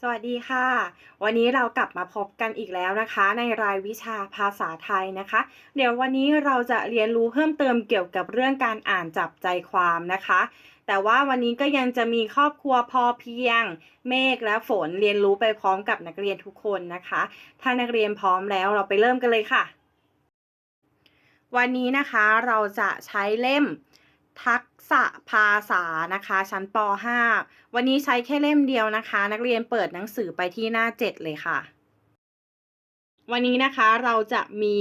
สวัสดีค่ะ วันนี้เรากลับมาพบกันอีกแล้วนะคะ ในรายวิชาภาษาไทยนะคะ เดี๋ยววันนี้เราจะเรียนรู้เพิ่มเติมเกี่ยวกับเรื่องการอ่านจับใจความนะคะ แต่ว่าวันนี้ก็ยังจะมีครอบครัวพอเพียง เมฆและฝนเรียนรู้ไปพร้อมกับนักเรียนทุกคนนะคะ ถ้านักเรียนพร้อมแล้วเราไปเริ่มกันเลยค่ะ วันนี้นะคะเราจะใช้เล่ม ทักษะภาษานะคะ ชั้นป .5 วันนี้ใช้แค่เล่มเดียวนะคะ นักเรียนเปิดหนังสือไปที่หน้า 7 เลยค่ะ วันนี้นะคะเราจะมี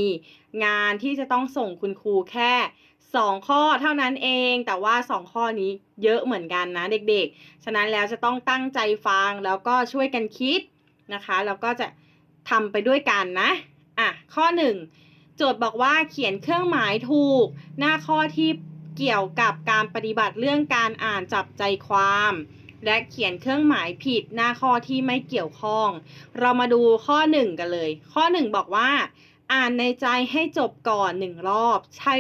งานที่จะต้องส่งคุณครูแค่ 2 ข้อเท่านั้นเอง แต่ว่า 2 ข้อนี้เยอะเหมือนกันนะเด็กๆ ฉะนั้นแล้วจะต้องตั้งใจฟังแล้วก็ช่วยกันคิดนะคะ แล้วก็จะทำไปด้วยกันนะอะข้อ 1 โจทย์บอกว่าเขียนเครื่องหมายถูกหน้าข้อที่ เกี่ยวกับการปฏิบัติเรื่องการอ่านจับใจความ และเขียนเครื่องหมายผิดหน้าข้อที่ไม่เกี่ยวข้อง เรามาดูข้อ 1 กันเลย ข้อ 1 บอกว่า อ่านในใจให้จบก่อนหนึ่งรอบ ใช่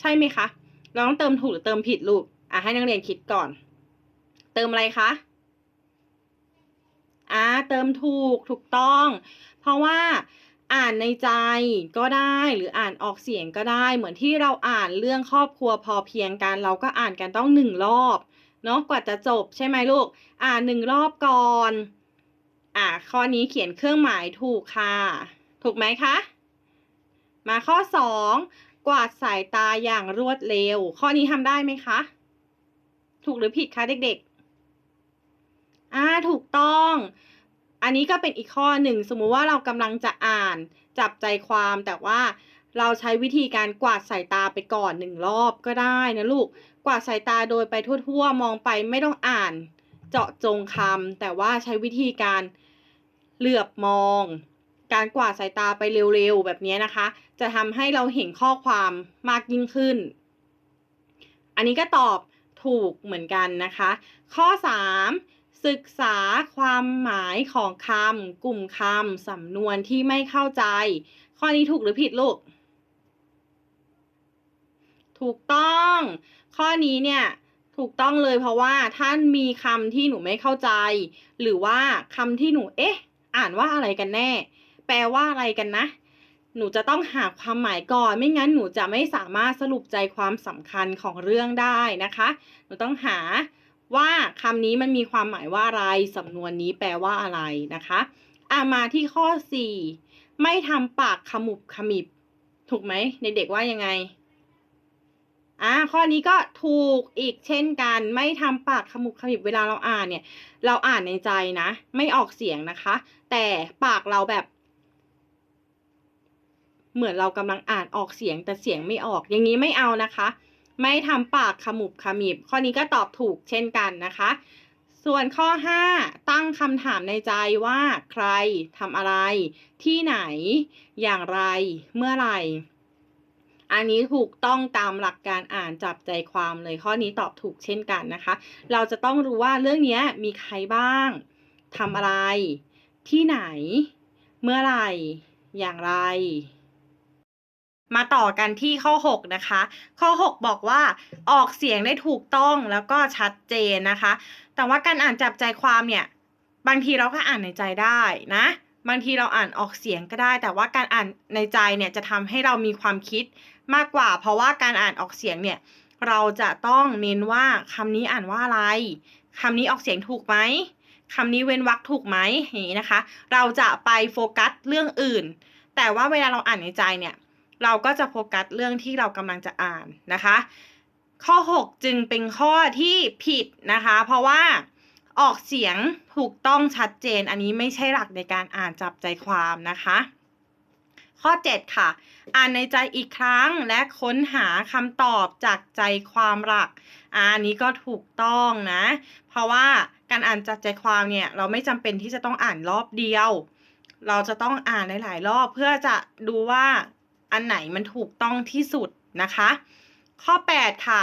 ใช่ไหมคะ เราต้องเติมถูกหรือเติมผิดลูกอะให้นักเรียนคิดก่อน เติมอะไรคะอ่าเติมถูกถูกต้อง เพราะว่า อ่านในใจก็ได้หรืออ่านออกเสียงก็ได้ เหมือนที่เราอ่านเรื่องครอบครัวพอเพียงกัน เราก็อ่านกันต้องหนึ่งรอบเนาะกว่าจะจบใช่ไหมลูก อ่านหนึ่งรอบก่อน อ่าข้อนี้เขียนเครื่องหมายถูกค่ะ ถูกไหมคะ มาข้อสองกวาดสายตาอย่างรวดเร็ว ข้อนี้ทำได้ไหมคะ ถูกหรือผิดคะเด็กๆ อ่าถูกต้อง อันนี้ก็เป็นอีกข้อหนึ่งสมมุติว่าเรากำลังจะอ่านจับใจความแต่ว่าเราใช้วิธีการกวาดสายตาไปก่อนหนึ่งรอบก็ได้นะลูก กวาดสายตาโดยไปทั่วๆ มองไปไม่ต้องอ่านเจาะจงคำแต่ว่าใช้วิธีการเหลือบมอง การกวาดสายตาไปเร็วๆ แบบนี้นะคะ จะทำให้เราเห็นข้อความมากยิ่งขึ้น อันนี้ก็ตอบถูกเหมือนกันนะคะ ข้อ 3 ศึกษาความหมายของคำกลุ่มคำสำนวนที่ไม่เข้าใจ ข้อนี้ถูกหรือผิดลูก ถูกต้อง ข้อนี้เนี่ยถูกต้องเลยเพราะว่าท่านมีคำที่หนูไม่เข้าใจ หรือว่าคำที่หนูเอ๊ะ อ่านว่าอะไรกันแน่ แปลว่าอะไรกันนะ หนูจะต้องหาความหมายก่อน ไม่งั้นหนูจะไม่สามารถสรุปใจความสำคัญของเรื่องได้นะคะ หนูต้องหา ว่าคำนี้มันมีความหมายว่าอะไรสำนวนนี้แปลว่าอะไรนะคะอ่ามาที่ข้อ 4 ไม่ทำปากขมุบขมิบ ถูกไหมในเด็กว่ายังไงอ่าข้อนี้ก็ถูกอีกเช่นกัน ไม่ทำปากขมุบขมิบเวลาเราอ่านเนี่ย เราอ่านในใจนะ ไม่ออกเสียงนะคะ แต่ปากเราแบบ เหมือนเรากำลังอ่านออกเสียงแต่เสียงไม่ออกอย่างนี้ไม่เอานะคะ ไม่ทำปากขมุบขมิบ ข้อนี้ก็ตอบถูกเช่นกันนะคะ ส่วนข้อ 5 ตั้งคำถามในใจว่าใครทำอะไร ที่ไหน อย่างไร เมื่อไหร่อันนี้ถูกต้องตามหลักการอ่านจับใจความเลยข้อนี้ตอบถูกเช่นกันนะคะ เราจะต้องรู้ว่าเรื่องนี้มีใครบ้างทำอะไร ที่ไหน เมื่อไหร่ อย่างไร มาต่อกันที่ข้อ 6 นะคะ ข้อ 6 บอกว่าออกเสียงได้ถูกต้องแล้วก็ชัดเจนนะคะ แต่ว่าการอ่านจับใจความเนี่ย บางทีเราก็อ่านในใจได้นะ บางทีเราอ่านออกเสียงก็ได้ แต่ว่าการอ่านในใจเนี่ยจะทำให้เรามีความคิดมากกว่า เพราะว่าการอ่านออกเสียงเนี่ยเราจะต้องเน้นว่าคำนี้อ่านว่าอะไรคำนี้ออกเสียงถูกไหมคำนี้เว้นวรรคถูกไหมอย่างนี้นะคะ เราจะไปโฟกัสเรื่องอื่น แต่ว่าเวลาเราอ่านในใจเนี่ย เราก็จะโฟกัสเรื่องที่เรากำลังจะอ่านนะคะ ข้อ 6 จึงเป็นข้อที่ผิดนะคะ เพราะว่าออกเสียงถูกต้องชัดเจน อันนี้ไม่ใช่หลักในการอ่านจับใจความนะคะ ข้อ 7 ค่ะ อ่านในใจอีกครั้งและค้นหาคำตอบจากใจความหลักอันนี้ก็ถูกต้องนะ เพราะว่าการอ่านจับใจความเนี่ย เราไม่จำเป็นที่จะต้องอ่านรอบเดียว เราจะต้องอ่านหลาย ๆ รอบเพื่อจะดูว่า อันไหนมันถูกต้องที่สุดนะคะ ข้อ 8 ค่ะ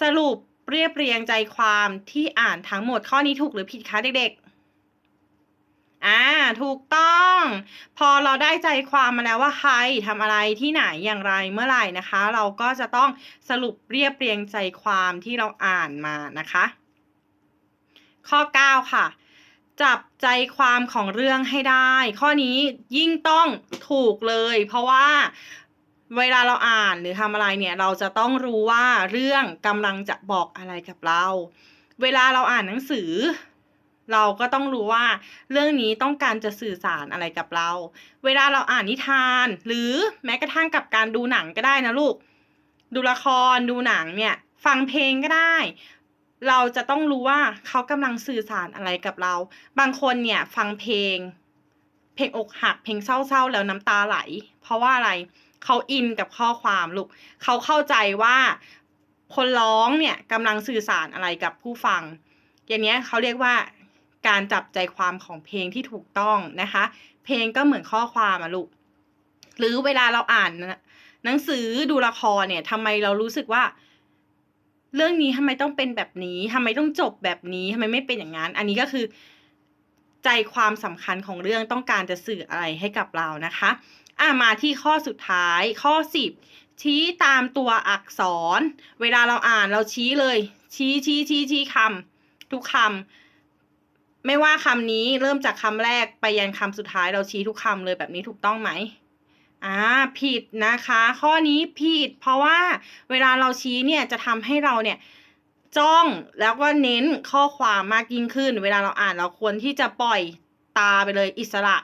สรุปเรียบเรียงใจความที่อ่านทั้งหมดข้อนี้ถูกหรือผิดคะเด็กๆ อ่า ถูกต้อง พอเราได้ใจความมาแล้วว่าใครทำอะไรที่ไหนอย่างไรเมื่อไหร่นะคะ เราก็จะต้องสรุปเรียบเรียงใจความที่เราอ่านมานะคะ ข้อ 9 ค่ะ จับใจความของเรื่องให้ได้ ข้อนี้ยิ่งต้องถูกเลย เพราะว่าเวลาเราอ่านหรือทำอะไรเนี่ย เราจะต้องรู้ว่าเรื่องกำลังจะบอกอะไรกับเรา เวลาเราอ่านหนังสือ เราก็ต้องรู้ว่า เรื่องนี้ต้องการจะสื่อสารอะไรกับเรา เวลาเราอ่านนิทาน หรือแม้กระทั่งกับการดูหนังก็ได้นะลูก ดูละครดูหนังเนี่ย ฟังเพลงก็ได้ เราจะต้องรู้ว่าเขากำลังสื่อสารอะไรกับเรา บางคนเนี่ยฟังเพลง เพลงอกหัก เพลงเศร้าๆ แล้วน้ำตาไหล เพราะว่าอะไรเขาอินกับข้อความลูกเขาเข้าใจว่าคนร้องเนี่ยกำลังสื่อสารอะไรกับผู้ฟัง อย่างนี้เขาเรียกว่าการจับใจความของเพลงที่ถูกต้องนะคะ เพลงก็เหมือนข้อความอะลูกหรือเวลาเราอ่านหนังสือดูละครเนี่ยทำไมเรารู้สึกว่า เรื่องนี้ทำไมต้องเป็นแบบนี้ทำไมต้องจบแบบนี้ทำไมไม่เป็นอย่างนั้น อันนี้ก็คือ ใจความสำคัญของเรื่องต้องการจะสื่ออะไรให้กับเรานะคะอะมาที่ข้อสุดท้ายข้อสิบชี้ตามตัวอักษร เวลาเราอ่านเราชี้เลย ชี้ชี้ชี้ชี้คำทุกคำไม่ว่าคำนี้เริ่มจากคำแรกไปยันคำสุดท้ายเราชี้ทุกคำเลยแบบนี้ถูกต้องไหม อ่าผิดนะคะ ข้อนี้ผิดเพราะว่าเวลาเราชี้เนี่ยจะทำให้เราเนี่ยจ้องแล้วก็เน้นข้อความมากยิ่งขึ้น เวลาเราอ่านเราควรที่จะปล่อยตาไปเลยอิสระ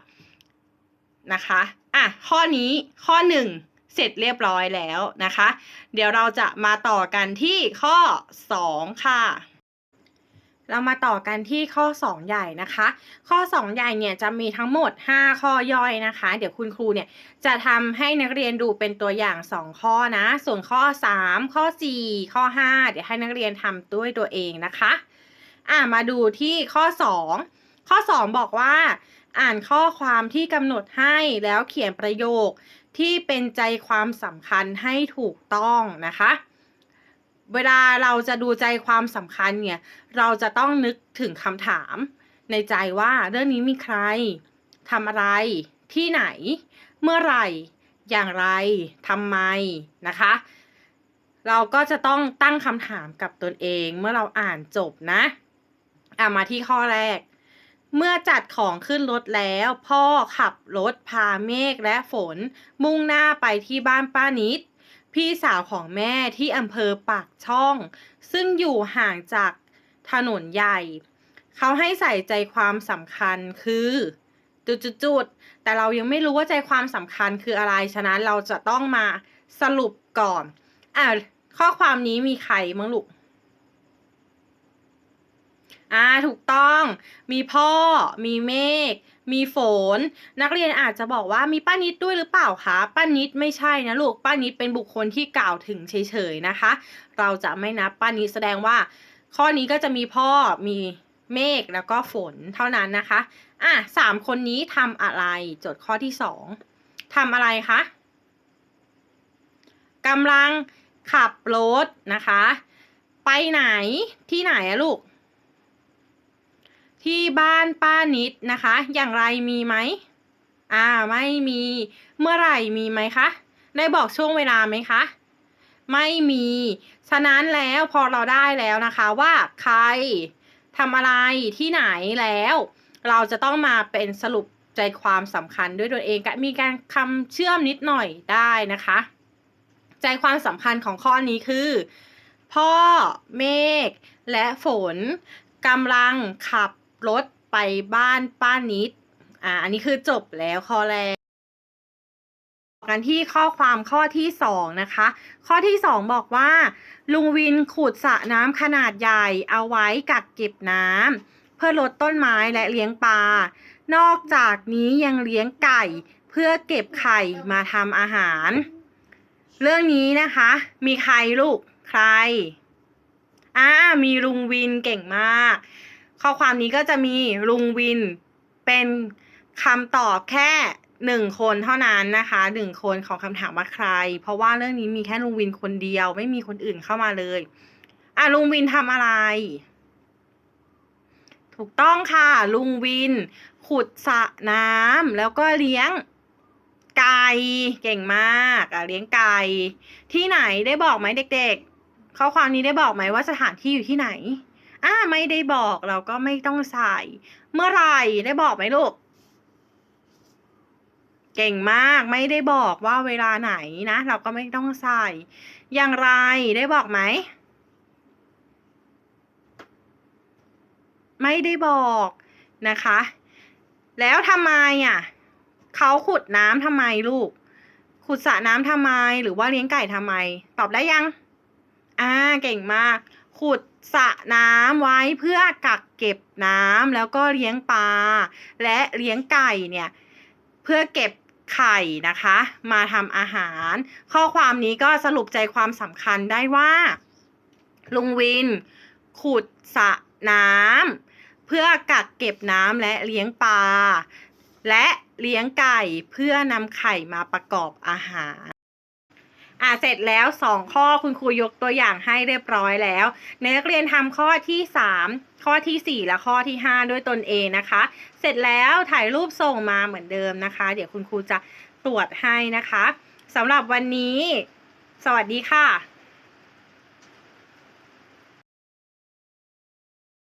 นะคะอะข้อนี้ข้อหนึ่งเสร็จเรียบร้อยแล้วนะคะ เดี๋ยวเราจะมาต่อกันที่ข้อสองค่ะ เรามาต่อกันที่ข้อ 2 ใหญ่นะคะ ข้อ 2 ใหญ่เนี่ยจะมีทั้งหมด 5 ข้อย่อยนะคะ เดี๋ยวคุณครูเนี่ยจะทำให้นักเรียนดูเป็นตัวอย่าง 2 ข้อนะ ส่วนข้อ 3 ข้อ 4 ข้อ 5 เดี๋ยวให้นักเรียนทำด้วยตัวเองนะคะอ่ามาดูที่ข้อ 2 ข้อ 2 บอกว่า อ่านข้อความที่กำหนดให้แล้วเขียนประโยคที่เป็นใจความสำคัญให้ถูกต้องนะคะ เวลาเราจะดูใจความสำคัญเนี่ย เราจะต้องนึกถึงคำถาม ในใจว่าเรื่องนี้มีใครทำอะไร ที่ไหน เมื่อไหร่ อย่างไรทำไมนะคะ เราก็จะต้องตั้งคำถามกับตนเองเมื่อเราอ่านจบนะอะมาที่ข้อแรก เมื่อจัดของขึ้นรถแล้ว พ่อขับรถพาเมฆและฝน มุ่งหน้าไปที่บ้านป้านิด พี่สาวของแม่ที่อำเภอปากช่อง ซึ่งอยู่ห่างจากถนนใหญ่ เขาให้ใส่ใจความสำคัญคือจุดๆแต่เรายังไม่รู้ว่าใจความสำคัญคืออะไร ฉะนั้นเราจะต้องมาสรุปก่อนอ่าข้อความนี้มีใครมั้งลูก อ่าถูกต้อง มีพ่อ มีเมฆ มีฝน นักเรียนอาจจะบอกว่ามีป้านิดด้วยหรือเปล่าคะ ป้านิดไม่ใช่นะลูก ป้านิดเป็นบุคคลที่กล่าวถึงเฉยๆนะคะ เราจะไม่นับป้านิดแสดงว่า ข้อนี้ก็จะมีพ่อ มีเมฆ แล้วก็ฝนเท่านั้นนะคะ อะสามคนนี้ทำอะไร โจทย์ข้อที่สองทำอะไรคะกำลังขับรถนะคะ ไปไหนที่ไหนอะลูก ที่บ้านป้านิดนะคะ อย่างไรมีไหมอ่าไม่มีเมื่อไหร่มีไหมคะได้บอกช่วงเวลาไหมคะไม่มี ฉะนั้นแล้วพอเราได้แล้วนะคะว่าใครทำอะไรที่ไหนแล้ว เราจะต้องมาเป็นสรุปใจความสำคัญด้วยตัวเองก็มีการคำเชื่อมนิดหน่อยได้นะคะ ใจความสำคัญของข้อนี้คือ พ่อเมฆและฝนกำลังขับ รถไปบ้านป้านิด อ่า อันนี้คือจบแล้วข้อแรกกันที่ข้อความข้อที่สองนะคะ ข้อที่สองบอกว่า ลุงวินขุดสระน้ำขนาดใหญ่เอาไว้กักเก็บน้ำเพื่อลดต้นไม้และเลี้ยงปลา นอกจากนี้ยังเลี้ยงไก่เพื่อเก็บไข่มาทำอาหาร เรื่องนี้นะคะ มีใครลูกใครอ่ามีลุงวินเก่งมาก ข้อความนี้ก็จะมีลุงวินเป็นคำตอบแค่หนึ่งคนเท่านั้นนะคะหนึ่งคนของคำถามว่าใคร เพราะว่าเรื่องนี้มีแค่ลุงวินคนเดียว ไม่มีคนอื่นเข้ามาเลยอะลุงวินทำอะไร ถูกต้องค่ะ ลุงวิน ขุดสระน้ำแล้วก็เลี้ยงไก่เก่งมากอะเลี้ยงไก่ที่ไหนได้บอกไหมเด็ก ๆ ข้อความนี้ได้บอกไหมว่าสถานที่อยู่ที่ไหน อ่าไม่ได้บอกเราก็ไม่ต้องใส่ เมื่อไหร่ได้บอกไหมลูก เก่งมากไม่ได้บอกว่าเวลาไหนนะ เราก็ไม่ต้องใส่ อย่างไรได้บอกไหม ไม่ได้บอกนะคะ แล้วทำไมอะเขาขุดน้ำทำไมลูก ขุดสระน้ำทำไม หรือว่าเลี้ยงไก่ทำไม ตอบได้ยัง อ่า เก่งมาก ขุด สระน้ำไว้เพื่อกักเก็บน้ำแล้วก็เลี้ยงปลาและเลี้ยงไก่เนี่ยเพื่อเก็บไข่นะคะ มาทำอาหาร ข้อความนี้ก็สรุปใจความสำคัญได้ว่า ลุงวิน ขุดสระน้ำเพื่อกักเก็บน้ำและเลี้ยงปลาและเลี้ยงไก่เพื่อนำไข่มาประกอบอาหาร อ่าเสร็จแล้วสองข้อคุณครูยกตัวอย่างให้เรียบร้อยแล้วนักเรียนทำข้อที่สามข้อที่สี่และข้อที่ห้าด้วยตนเองนะคะ เสร็จแล้วถ่ายรูปส่งมาเหมือนเดิมนะคะ เดี๋ยวคุณครูจะตรวจให้นะคะสำหรับวันนี้ สวัสดีค่ะ